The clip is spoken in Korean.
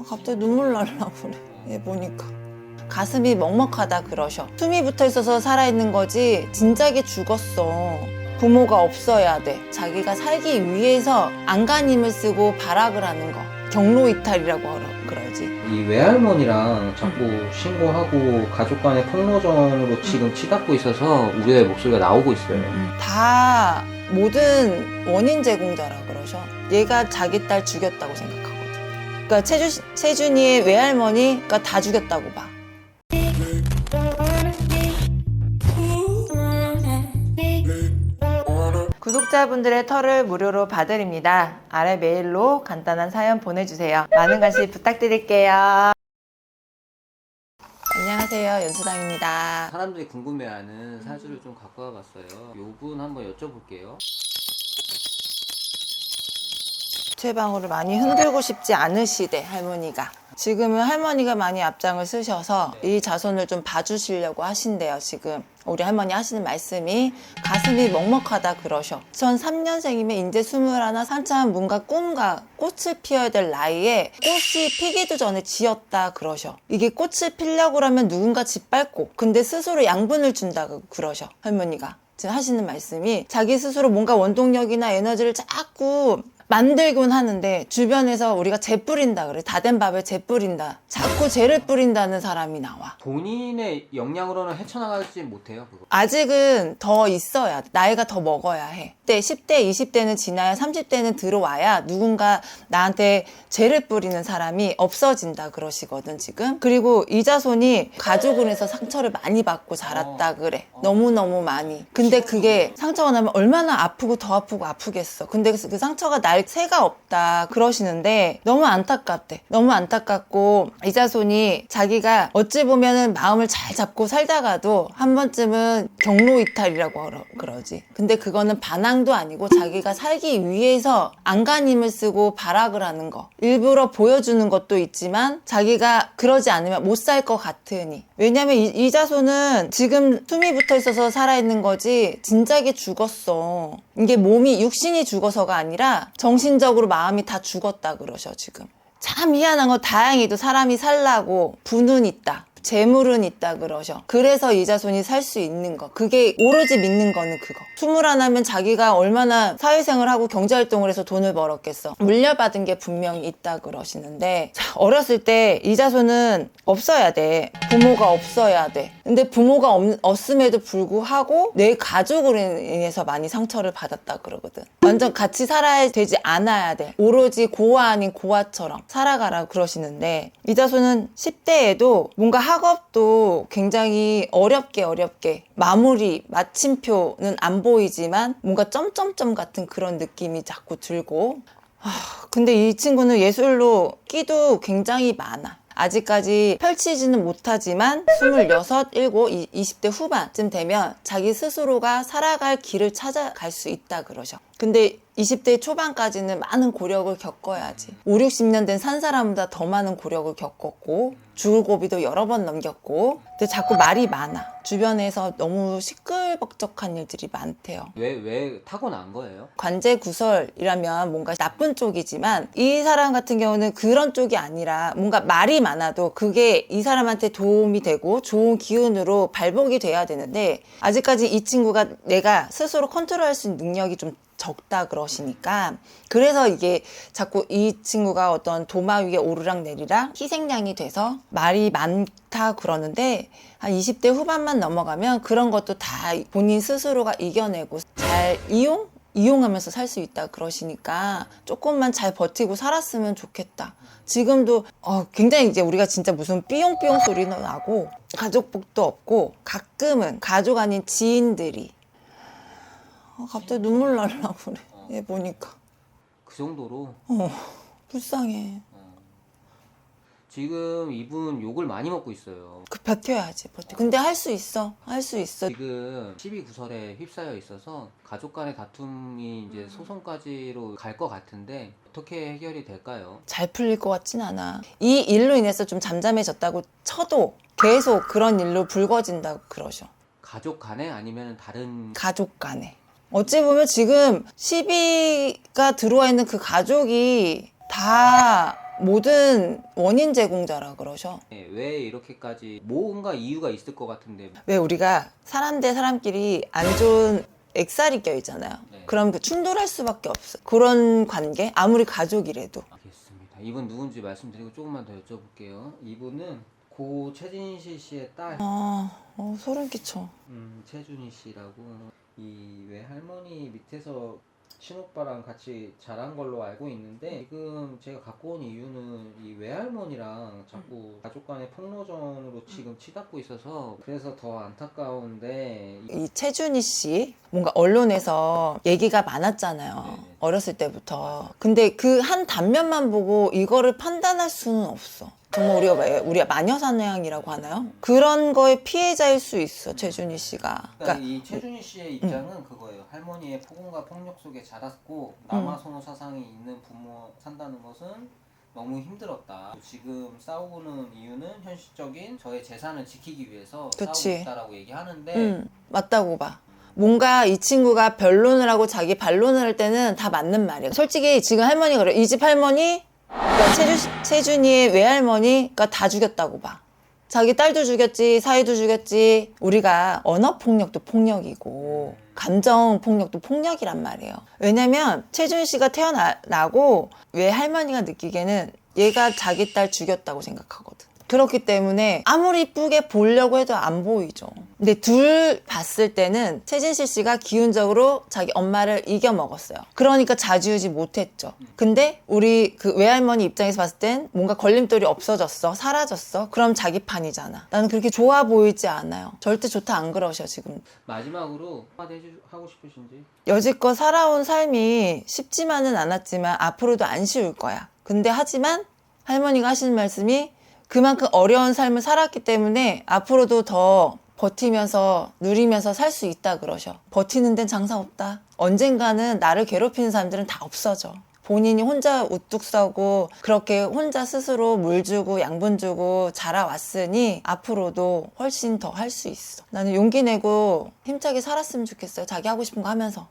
아, 갑자기 눈물 날라 그래. 얘 보니까. 가슴이 먹먹하다 그러셔. 숨이 붙어 있어서 살아있는 거지, 진작에 죽었어. 부모가 없어야 돼. 자기가 살기 위해서 안간힘을 쓰고 발악을 하는 거. 경로 이탈이라고 하라- 그러지. 이 외할머니랑 자꾸 신고하고 가족 간의 폭로전으로 지금 치닫고 있어서 우리의 목소리가 나오고 있어요. 다 모든 원인 제공자라 그러셔. 얘가 자기 딸 죽였다고 생각하거든. 그러니까 채주, 채준이의 외할머니가 다 죽였다고 봐. 구독자분들의 털을 무료로 봐드립니다. 아래 메일로 간단한 사연 보내주세요. 많은 관심 부탁드릴게요. 안녕하세요. 연수당입니다. 사람들이 궁금해하는 사주를 좀 갖고 와봤어요. 요분 한번 여쭤볼게요. 최방울을 많이 흔들고 싶지 않으시대 할머니가. 지금은 할머니가 많이 앞장을 쓰셔서 이 자손을 좀 봐주시려고 하신대요 지금. 우리 할머니 하시는 말씀이 가슴이 먹먹하다 그러셔. 전 3년생이면 이제 21 한참 뭔가 꿈과 꽃을 피워야 될 나이에 꽃이 피기도 전에 지었다 그러셔. 이게 꽃을 피려고 하면 누군가 짓밟고 근데 스스로 양분을 준다고 그러셔 할머니가. 하시는 말씀이 자기 스스로 뭔가 원동력이나 에너지를 자꾸 만들곤 하는데 주변에서 우리가 재 뿌린다 그래 다 된 밥에 재 뿌린다 자꾸 재를 뿌린다는 사람이 나와 본인의 역량으로는 헤쳐나가지 못해요, 그거. 아직은 더 있어야 돼. 나이가 더 먹어야 해. 그때 10대, 20대는 지나야 30대는 들어와야 누군가 나한테 죄를 뿌리는 사람이 없어진다 그러시거든 지금. 그리고 이 자손이 가족을 해서 상처를 많이 받고 자랐다 그래. 너무너무 많이. 근데 그게 상처가 나면 얼마나 아프고 더 아프고 아프겠어. 근데 그 상처가 날 새가 없다 그러시는데 너무 안타깝대. 너무 안타깝고 이 자손이 자기가 어찌 보면은 마음을 잘 잡고 살다가도 한 번쯤은 경로 이탈이라고 그러지. 근데 그거는 반항도 아니고 자기가 살기 위해서 안간힘을 쓰고 발악을 하는 거. 일부러 보여주는 것도 있지만 자기가 그러지 않으면 못 살 것 같으니. 왜냐면 이, 이 자손은 지금 숨이 붙어 있어서 살아있는 거지 진작에 죽었어. 이게 몸이 육신이 죽어서가 아니라 정 신적으로 마음이 다 죽었다 그러셔 지금. 참 희한한 건 다행히도 사람이 살라고 부는 있다. 재물은 있다 그러셔. 그래서 이 자손이 살 수 있는 거. 그게 오로지 믿는 거는 그거. 스물 하나면 자기가 얼마나 사회생활 하고 경제활동을 해서 돈을 벌었겠어. 물려받은 게 분명히 있다 그러시는데 자, 어렸을 때 이 자손은 없어야 돼. 부모가 없어야 돼. 근데 부모가 없, 없음에도 불구하고 내 가족으로 인해서 많이 상처를 받았다 그러거든. 완전 같이 살아야 되지 않아야 돼. 오로지 고아 아닌 고아처럼 살아가라 그러시는데 이 자손은 10대에도 뭔가 학업도 굉장히 어렵게 어렵게 마무리 마침표는 안 보이지만 뭔가 점점점 같은 그런 느낌이 자꾸 들고 아, 근데 이 친구는 예술로 끼도 굉장히 많아. 아직까지 펼치지는 못하지만 26, 7, 20대 후반쯤 되면 자기 스스로가 살아갈 길을 찾아갈 수 있다 그러셔. 근데 20대 초반까지는 많은 고력을 겪어야지. 5, 60년 된 산 사람보다 더 많은 고력을 겪었고 죽을 고비도 여러 번 넘겼고 근데 자꾸 말이 많아. 주변에서 너무 시끌벅적한 일들이 많대요. 왜, 왜 타고난 거예요? 관제 구설이라면 뭔가 나쁜 쪽이지만 이 사람 같은 경우는 그런 쪽이 아니라 뭔가 말이 많아도 그게 이 사람한테 도움이 되고 좋은 기운으로 발복이 돼야 되는데 아직까지 이 친구가 내가 스스로 컨트롤할 수 있는 능력이 좀 적다 그러시니까 그래서 이게 자꾸 이 친구가 어떤 도마 위에 오르락 내리락 희생양이 돼서 말이 많다 그러는데 한 20대 후반만 넘어가면 그런 것도 다 본인 스스로가 이겨내고 잘 이용 이용하면서 살 수 있다 그러시니까 조금만 잘 버티고 살았으면 좋겠다. 지금도 어, 굉장히 이제 우리가 진짜 무슨 삐용삐용 소리는 나고 가족복도 없고 가끔은 가족 아닌 지인들이 어, 갑자기 눈물 날라 그래. 얘 보니까 그 정도로. 어, 불쌍해. 지금 이분 욕을 많이 먹고 있어요. 그 버텨야지 버텨. 근데 할 수 있어. 할 수 있어. 지금 12구설에 휩싸여 있어서 가족 간의 다툼이 이제 소송까지로 갈 것 같은데 어떻게 해결이 될까요? 잘 풀릴 것 같진 않아. 이 일로 인해서 좀 잠잠해졌다고 쳐도 계속 그런 일로 불거진다고 그러셔. 가족 간에 아니면 다른 가족 간에. 어찌 보면 지금 시비가 들어와 있는 그 가족이 다 모든 원인 제공자라 그러셔. 네, 왜 이렇게까지 뭔가 이유가 있을 것 같은데 왜 우리가 사람 대 사람끼리 안 좋은 액살이 껴 있잖아요. 네. 그럼 그 충돌할 수밖에 없어. 그런 관계 아무리 가족이라도. 알겠습니다. 이분 누군지 말씀드리고 조금만 더 여쭤볼게요. 이분은 고 최진실 씨의 딸 아, 어, 소름 끼쳐. 음, 최준희 씨라고 이 외할머니 밑에서 친오빠랑 같이 자란 걸로 알고 있는데 지금 제가 갖고 온 이유는 이 외할머니랑 자꾸 가족 간의 폭로전으로 지금 치닫고 있어서 그래서 더 안타까운데 이- 이 최준희 씨 뭔가 언론에서 얘기가 많았잖아요. 네네. 어렸을 때부터. 근데 그 한 단면만 보고 이거를 판단할 수는 없어. 정말 우리가 왜 우리가 마녀사냥이라고 하나요? 그런 거의 피해자일 수 있어 최준희 씨가. 그러니까 그러니까 이 최준희 씨의 입장은 그거예요. 할머니의 폭언과 폭력 속에 자랐고 남아선호 사상이 있는 부모 산다는 것은 너무 힘들었다. 지금 싸우는 이유는 현실적인 저의 재산을 지키기 위해서 그치. 싸우고 있다라고 얘기하는데 음, 맞다고 봐. 뭔가 이 친구가 변론을 하고 자기 반론을 할 때는 다 맞는 말이야. 솔직히 지금 할머니가 그래. 이 집 할머니, 그러니까 최주, 최준이의 외할머니가 다 죽였다고 봐. 자기 딸도 죽였지, 사위도 죽였지. 우리가 언어 폭력도 폭력이고, 감정 폭력도 폭력이란 말이에요. 왜냐면 최준 씨가 태어나고 외할머니가 느끼기에는 얘가 자기 딸 죽였다고 생각하거든. 그렇기 때문에 아무리 이쁘게 보려고 해도 안 보이죠. 근데 둘 봤을 때는 최진실 씨가 기운적으로 자기 엄마를 이겨 먹었어요. 그러니까 자주우지 못했죠. 근데 우리 그 외할머니 입장에서 봤을 땐 뭔가 걸림돌이 없어졌어. 사라졌어. 그럼 자기 판이잖아. 나는 그렇게 좋아 보이지 않아요. 절대 좋다 안 그러셔, 지금. 마지막으로 한마디 해주, 하고 싶으신지 여지껏 살아온 삶이 쉽지만은 않았지만 앞으로도 안 쉬울 거야. 근데 하지만 할머니가 하시는 말씀이 그만큼 어려운 삶을 살았기 때문에 앞으로도 더 버티면서 누리면서 살 수 있다 그러셔. 버티는 데는 장사 없다. 언젠가는 나를 괴롭히는 사람들은 다 없어져. 본인이 혼자 우뚝 서고 그렇게 혼자 스스로 물 주고 양분 주고 자라왔으니 앞으로도 훨씬 더 할 수 있어. 나는 용기 내고 힘차게 살았으면 좋겠어요. 자기 하고 싶은 거 하면서.